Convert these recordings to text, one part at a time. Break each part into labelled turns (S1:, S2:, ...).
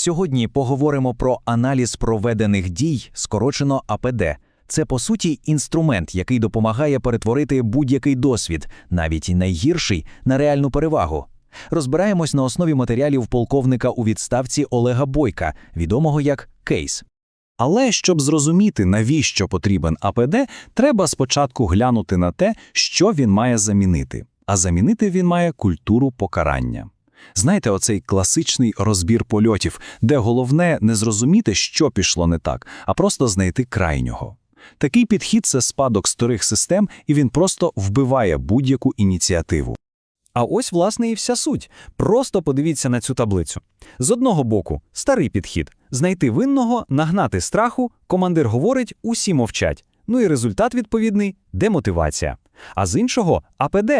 S1: Сьогодні поговоримо про аналіз проведених дій, скорочено АПД. Це по суті інструмент, який допомагає перетворити будь-який досвід, навіть і найгірший, на реальну перевагу. Розбираємось на основі матеріалів полковника у відставці Олега Бойка, відомого як Кейс.
S2: Але щоб зрозуміти, навіщо потрібен АПД, треба спочатку глянути на те, що він має замінити. А замінити він має культуру покарання. Знаєте, оцей класичний розбір польотів, де головне не зрозуміти, що пішло не так, а просто знайти крайнього. Такий підхід це спадок старих систем, і він просто вбиває будь-яку ініціативу.
S3: А ось, власне, і вся суть. Просто подивіться на цю таблицю. З одного боку, старий підхід знайти винного, нагнати страху, командир говорить, усі мовчать. Ну і результат відповідний демотивація. А з іншого АПД.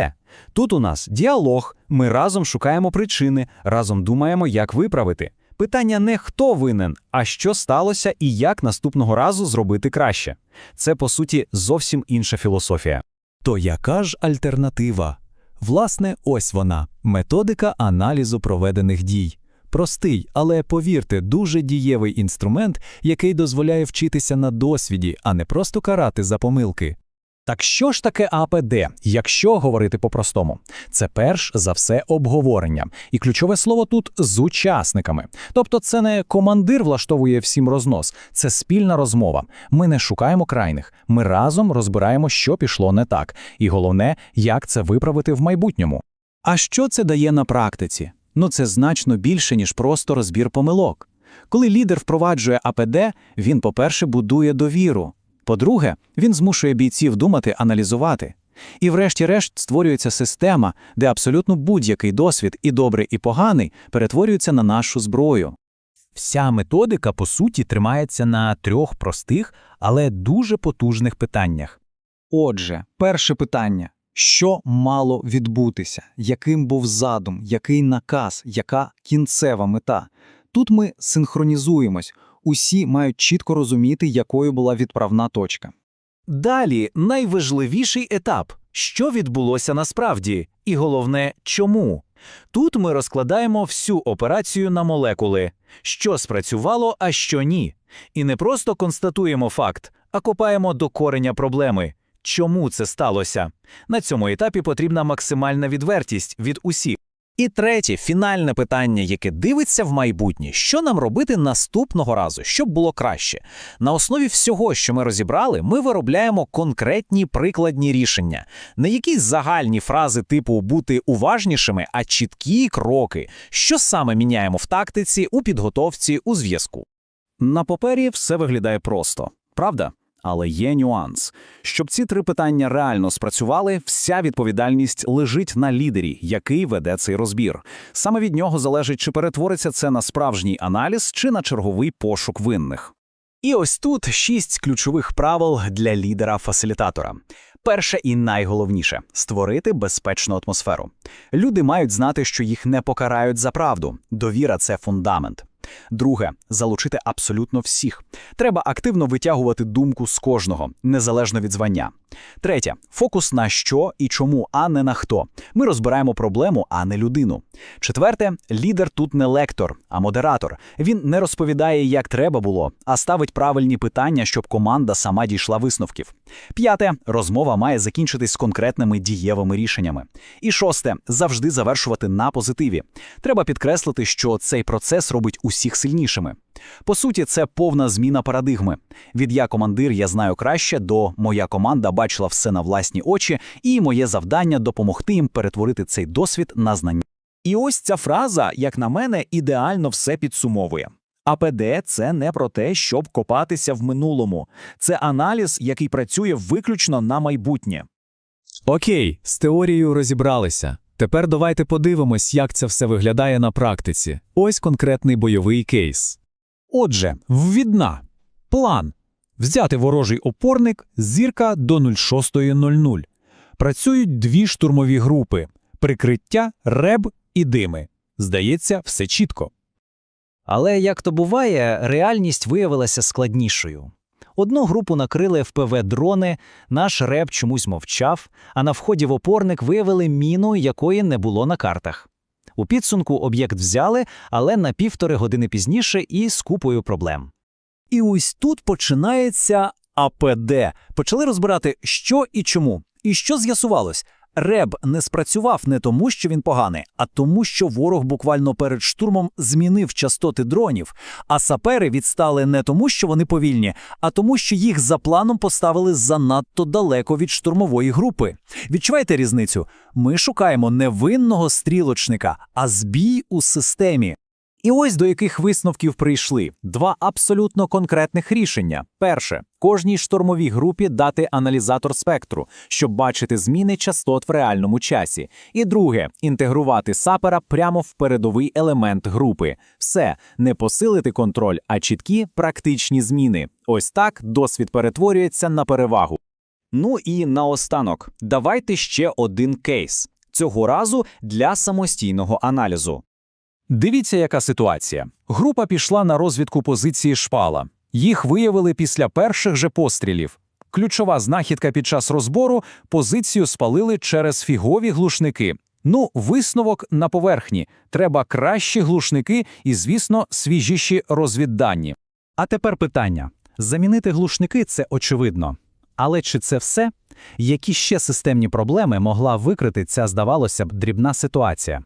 S3: Тут у нас діалог, ми разом шукаємо причини, разом думаємо, як виправити. Питання не хто винен, а що сталося і як наступного разу зробити краще. Це, по суті, зовсім інша філософія.
S4: То яка ж альтернатива? Власне, ось вона методика аналізу проведених дій. Простий, але повірте, дуже дієвий інструмент, який дозволяє вчитися на досвіді, а не просто карати за помилки.
S5: Так що ж таке АПД, якщо говорити по-простому? Це перш за все обговорення. І ключове слово тут з учасниками. Тобто це не командир влаштовує всім рознос, це спільна розмова. Ми не шукаємо крайних, ми разом розбираємо, що пішло не так. І головне, як це виправити в майбутньому.
S6: А що це дає на практиці? Ну це значно більше, ніж просто розбір помилок. Коли лідер впроваджує АПД, він, по-перше, будує довіру. По-друге, він змушує бійців думати, аналізувати. І, врешті-решт, створюється система, де абсолютно будь-який досвід, і добрий, і поганий, перетворюються на нашу зброю.
S4: Вся методика, по суті, тримається на трьох простих, але дуже потужних питаннях.
S7: Отже, перше питання: що мало відбутися? Яким був задум, який наказ, яка кінцева мета? Тут ми синхронізуємось, усі мають чітко розуміти, якою була відправна точка.
S1: Далі найважливіший етап що відбулося насправді, і головне, чому. Тут ми розкладаємо всю операцію на молекули, що спрацювало, а що ні. І не просто констатуємо факт, а копаємо до кореня проблеми. Чому це сталося? На цьому етапі потрібна максимальна відвертість від усіх. І третє, фінальне питання, яке дивиться в майбутнє, що нам робити наступного разу, щоб було краще. На основі всього, що ми розібрали, ми виробляємо конкретні прикладні рішення, не якісь загальні фрази типу бути уважнішими, а чіткі кроки, що саме міняємо в тактиці, у підготовці, у зв'язку.
S2: На папері все виглядає просто, правда? Але є нюанс. Щоб ці три питання реально спрацювали, вся відповідальність лежить на лідері, який веде цей розбір. Саме від нього залежить, чи перетвориться це на справжній аналіз, чи на черговий пошук винних.
S1: І ось тут шість ключових правил для лідера-фасилітатора. Перше і найголовніше створити безпечну атмосферу. Люди мають знати, що їх не покарають за правду. Довіра це фундамент. Друге залучити абсолютно всіх. Треба активно витягувати думку з кожного, незалежно від звання. Третє фокус на що і чому, а не на хто. Ми розбираємо проблему, а не людину. Четверте, лідер тут не лектор, а модератор. Він не розповідає, як треба було, а ставить правильні питання, щоб команда сама дійшла висновків. П'яте розмова має закінчитись конкретними дієвими рішеннями. І шосте завжди завершувати на позитиві. Треба підкреслити, що цей процес робить усіх сильнішими. По суті, це повна зміна парадигми. Від я командир, я знаю краще до моя команда бачила все на власні очі, і моє завдання допомогти їм перетворити цей досвід на знання.
S3: І ось ця фраза, як на мене, ідеально все підсумовує. АПД це не про те, щоб копатися в минулому, це аналіз, який працює виключно на майбутнє.
S4: Окей, з теорією розібралися. Тепер давайте подивимось, як це все виглядає на практиці. Ось конкретний бойовий кейс.
S5: Отже, ввідна. План. Взяти ворожий опорник зірка до 06.00. Працюють дві штурмові групи прикриття, реб і дими. Здається, все чітко.
S1: Але як то буває, реальність виявилася складнішою. Одну групу накрили ФПВ дрони, наш реп чомусь мовчав, а на вході в опорник виявили міну, якої не було на картах.
S6: У підсумку об'єкт взяли, але на півтори години пізніше і з купою проблем.
S5: І ось тут починається АПД. Почали розбирати, що і чому. І що з'ясувалось? Реб не спрацював не тому, що він поганий, а тому, що ворог буквально перед штурмом змінив частоти дронів. А сапери відстали не тому, що вони повільні, а тому, що їх за планом поставили занадто далеко від штурмової групи. Відчуваєте різницю? Ми шукаємо не винного стрілочника, а збій у системі.
S6: І ось до яких висновків прийшли два абсолютно конкретних рішення. Перше, кожній штурмовій групі дати аналізатор спектру, щоб бачити зміни частот в реальному часі. І друге, інтегрувати сапера прямо в передовий елемент групи. Все, не посилити контроль, а чіткі практичні зміни. Ось так досвід перетворюється на перевагу.
S1: Ну і наостанок, давайте ще один кейс. Цього разу для самостійного аналізу.
S3: Дивіться, яка ситуація. Група пішла на розвідку позиції шпала. Їх виявили після перших же пострілів. Ключова знахідка під час розбору позицію спалили через фігові глушники. Ну, висновок на поверхні. Треба кращі глушники і, звісно, свіжіші розвіддані.
S5: А тепер питання: замінити глушники це очевидно. Але чи це все? Які ще системні проблеми могла викрити ця, здавалося б, дрібна ситуація?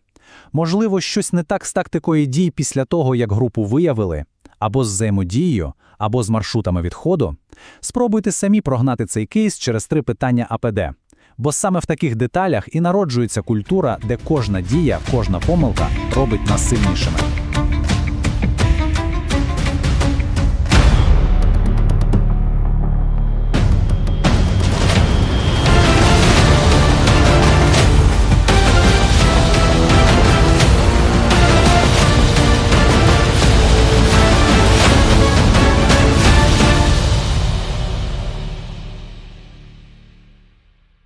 S5: Можливо, щось не так з тактикою дій після того, як групу виявили, або з взаємодією, або з маршрутами відходу? Спробуйте самі прогнати цей кейс через три питання АПД. Бо саме в таких деталях і народжується культура, де кожна дія, кожна помилка робить нас сильнішими.